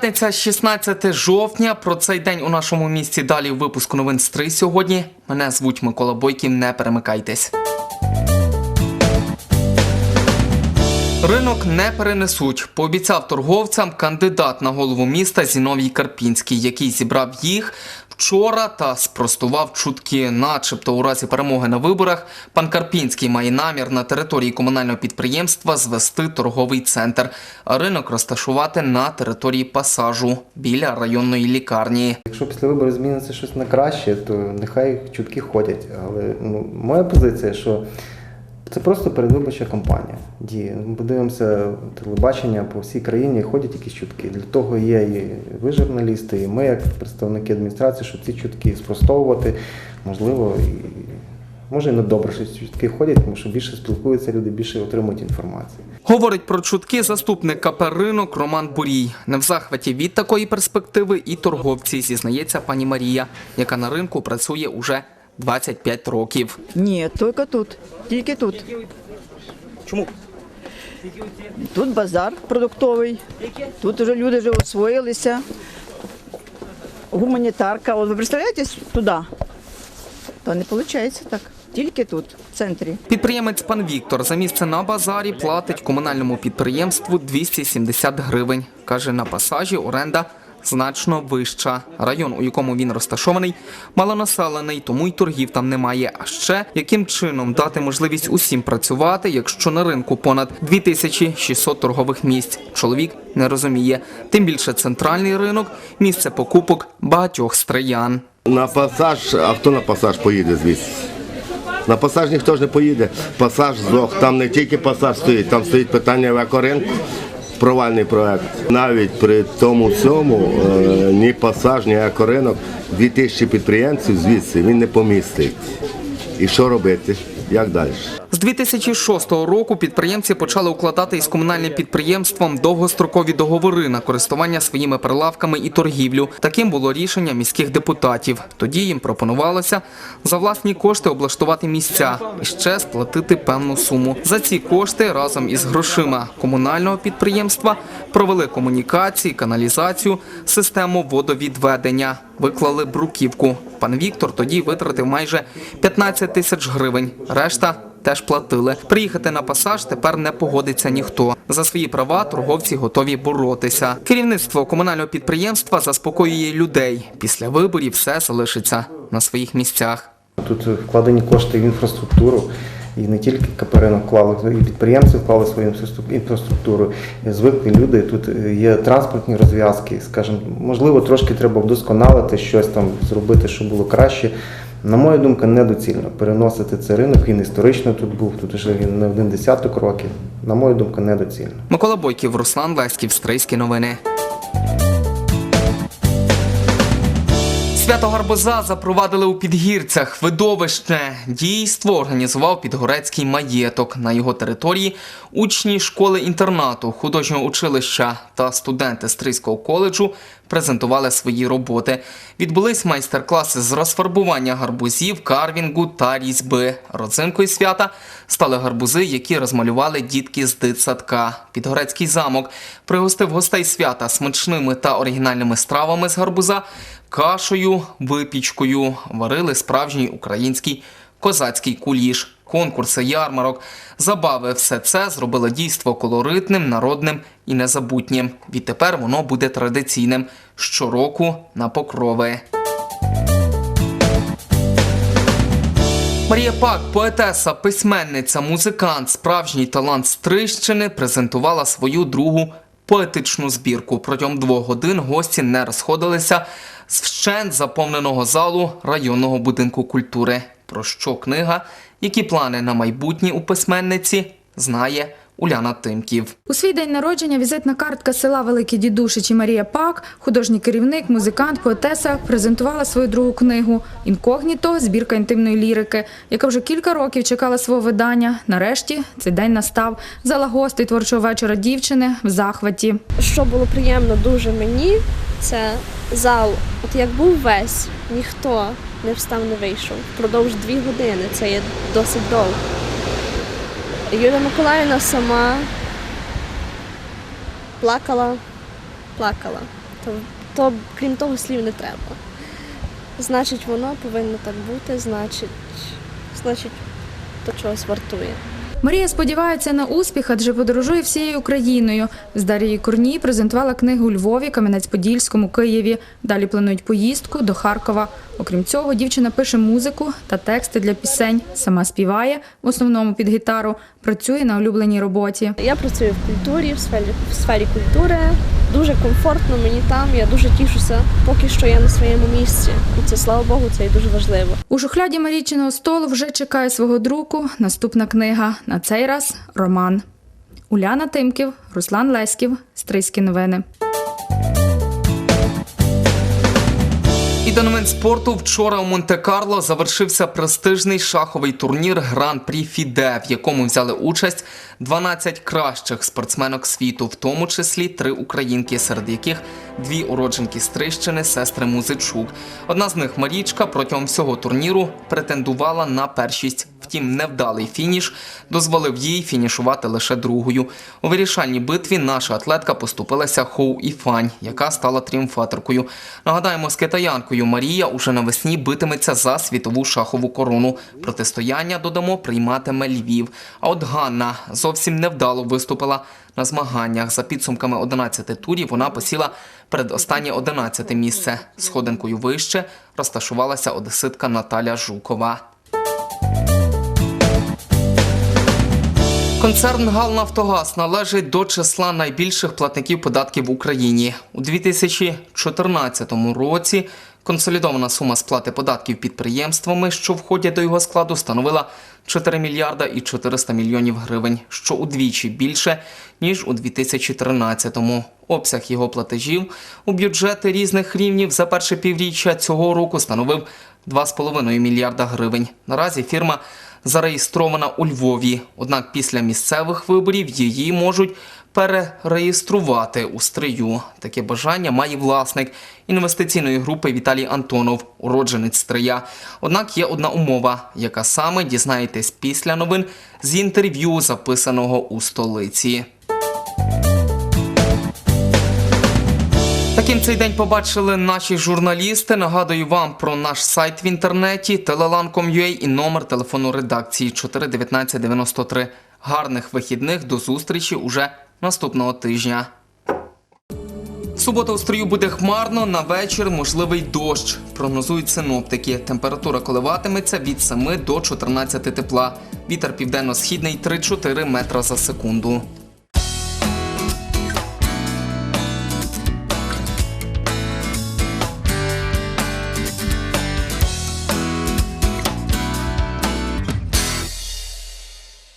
П'ятниця, 16 жовтня. Про цей день у нашому місті далі в випуску новин з 3 сьогодні. Мене звуть Микола Бойків. Не перемикайтесь. Ринок не перенесуть, пообіцяв торговцям кандидат на голову міста Зіновій Карпінський, який зібрав їх вчора та спростував чутки, начебто у разі перемоги на виборах. Пан Карпінський має намір на території комунального підприємства звести торговий центр, а ринок розташувати на території пасажу біля районної лікарні. Якщо після виборів зміниться щось на краще, то нехай чутки ходять. Але ну, моя позиція, що це просто передвиборча кампанія. Діє. Ми подивимося телебачення по всій країні, ходять якісь чутки. Для того є і ви, журналісти, і ми, як представники адміністрації, щоб ці чутки спростовувати, можливо, і може і не добре, що ці чутки ходять, тому що більше спілкуються люди, більше отримують інформації. Говорить про чутки заступник КП «Ринок» Роман Бурій. Не в захваті від такої перспективи і торговці, зізнається пані Марія, яка на ринку працює уже 25 років. Ні, тільки тут. Тільки тут. Чому? Тут базар продуктовий. Тут вже люди вже освоїлися. Гуманітарка. От ви представляєте туди? То не виходить так. Тільки тут, в центрі. Підприємець пан Віктор за місце на базарі платить комунальному підприємству 270 гривень. Каже, на пасажі оренда значно вища. Район, у якому він розташований, малонаселений, тому й торгів там немає. А ще яким чином дати можливість усім працювати, якщо на ринку понад 2600 торгових місць. Чоловік не розуміє. Тим більше центральний ринок місце покупок багатьох стриян. На пасаж, а хто на пасаж поїде звідси? На пасаж ніхто ж не поїде. Пасаж здох. Там не тільки пасаж стоїть, там стоїть питання екоринку. Провальний проект. Навіть при тому всьому е, ні пасаж, ні екоринок, 2000 підприємців звідси він не помістить. І що робити? Як далі? З 2006 року підприємці почали укладати із комунальним підприємством довгострокові договори на користування своїми прилавками і торгівлю. Таким було рішення міських депутатів. Тоді їм пропонувалося за власні кошти облаштувати місця і ще сплатити певну суму. За ці кошти разом із грошима комунального підприємства провели комунікації, каналізацію, систему водовідведення, виклали бруківку. Пан Віктор тоді витратив майже 15 тисяч гривень. Решта теж платили. Приїхати на пасаж тепер не погодиться ніхто. За свої права торговці готові боротися. Керівництво комунального підприємства заспокоює людей. Після виборів все залишиться на своїх місцях. Тут вкладені кошти в інфраструктуру. І не тільки КП «Ринок» вклали, і підприємці вклали свою інфраструк- інфраструктуру. Звикли люди. Тут є транспортні розв'язки. Скажімо, можливо, трошки треба вдосконалити щось там, зробити, щоб було краще. На мою думку, недоцільно переносити цей ринок. Він історично тут був, тут вже він не один десяток років. На мою думку, недоцільно. Микола Бойків, Руслан Леськів, Стрийські новини. Свято Гарбуза запровадили у Підгірцях. Видовищне дійство організував Підгорецький маєток. На його території учні школи-інтернату, художнього училища та студенти Стрийського коледжу презентували свої роботи. Відбулись майстер-класи з розфарбування гарбузів, карвінгу та різьби. Родзинкою свята стали гарбузи, які розмалювали дітки з дитсадка. Підгорецький замок пригостив гостей свята смачними та оригінальними стравами з гарбуза, кашею, випічкою. Варили справжній український козацький куліш. Конкурси, ярмарок, забави все це зробило дійство колоритним, народним і незабутнім. Відтепер воно буде традиційним щороку на покрови. Марія Пак, поетеса, письменниця, музикант, справжній талант Стрищини, презентувала свою другу поетичну збірку. Протягом двох годин гості не розходилися з вщент заповненого залу районного будинку культури. Про що книга, які плани на майбутнє у письменниці, знає Уляна Тимків. У свій день народження візитна картка села Великі Дідушичі Марія Пак, художній керівник, музикант, поетеса, презентувала свою другу книгу Інкогніто збірка інтимної лірики, яка вже кілька років чекала свого видання. Нарешті цей день настав. Зала гостей творчого вечора дівчини в захваті. що було приємно дуже мені, це зал, от як був весь, ніхто не встав, не вийшов. Впродовж дві години, це є досить довго. Юлія Миколаївна сама плакала, плакала. то, то крім того слів не треба. Значить, воно повинно так бути, значить, значить, то чогось вартує. Марія сподівається на успіх, адже подорожує всією Україною. З Дарією Корній презентувала книгу Львові, Кам'янець-Подільському, Києві. Далі планують поїздку до Харкова. Окрім цього, дівчина пише музику та тексти для пісень. Сама співає, в основному під гітару, працює на улюбленій роботі. Я працюю в культурі, в сфері, в сфері культури. Дуже комфортно мені там. Я дуже тішуся, поки що я на своєму місці. І це слава Богу, це і дуже важливо. У шухляді Марічиного столу вже чекає свого друку наступна книга. На цей раз роман. Уляна Тимків, Руслан Леськів, Стрийські новини. Новин спорту вчора у Монте-Карло завершився престижний шаховий турнір Гран-прі Фіде, в якому взяли участь 12 кращих спортсменок світу, в тому числі три українки, серед яких дві уродженки Стрищини, сестри Музичук. Одна з них Марічка протягом всього турніру претендувала на першість. Втім, невдалий фініш дозволив їй фінішувати лише другою. У вирішальній битві наша атлетка поступилася Хоу Іфань, яка стала тріумфаторкою. Нагадаємо, з китаянкою Марія уже навесні битиметься за світову шахову корону. Протистояння, додамо, прийматиме Львів. А от Ганна зовсім невдало виступила на змаганнях. За підсумками 11 турів вона посіла передостаннє 11 місце. Сходинкою вище розташувалася одеситка Наталя Жукова. Концерн «Галнафтогаз» належить до числа найбільших платників податків в Україні. У 2014 році консолідована сума сплати податків підприємствами, що входять до його складу, становила 4 мільярда і 400 мільйонів гривень, що удвічі більше, ніж у 2013-му. Обсяг його платежів у бюджети різних рівнів за перше півріччя цього року становив 2,5 мільярда гривень. Наразі фірма зареєстрована у Львові. Однак після місцевих виборів її можуть перереєструвати у Стрию. Таке бажання має власник інвестиційної групи Віталій Антонов, уродженець Стрия. Однак є одна умова, яка саме дізнаєтесь після новин з інтерв'ю, записаного у столиці. Таким цей день побачили наші журналісти. Нагадую вам про наш сайт в інтернеті telelan.com.ua і номер телефону редакції 41993. Гарних вихідних до зустрічі уже наступного тижня. В суботу у строю буде хмарно, на вечір можливий дощ. Прогнозують синоптики. Температура коливатиметься від 7 до 14 тепла. Вітер південно-східний 3-4 метра за секунду.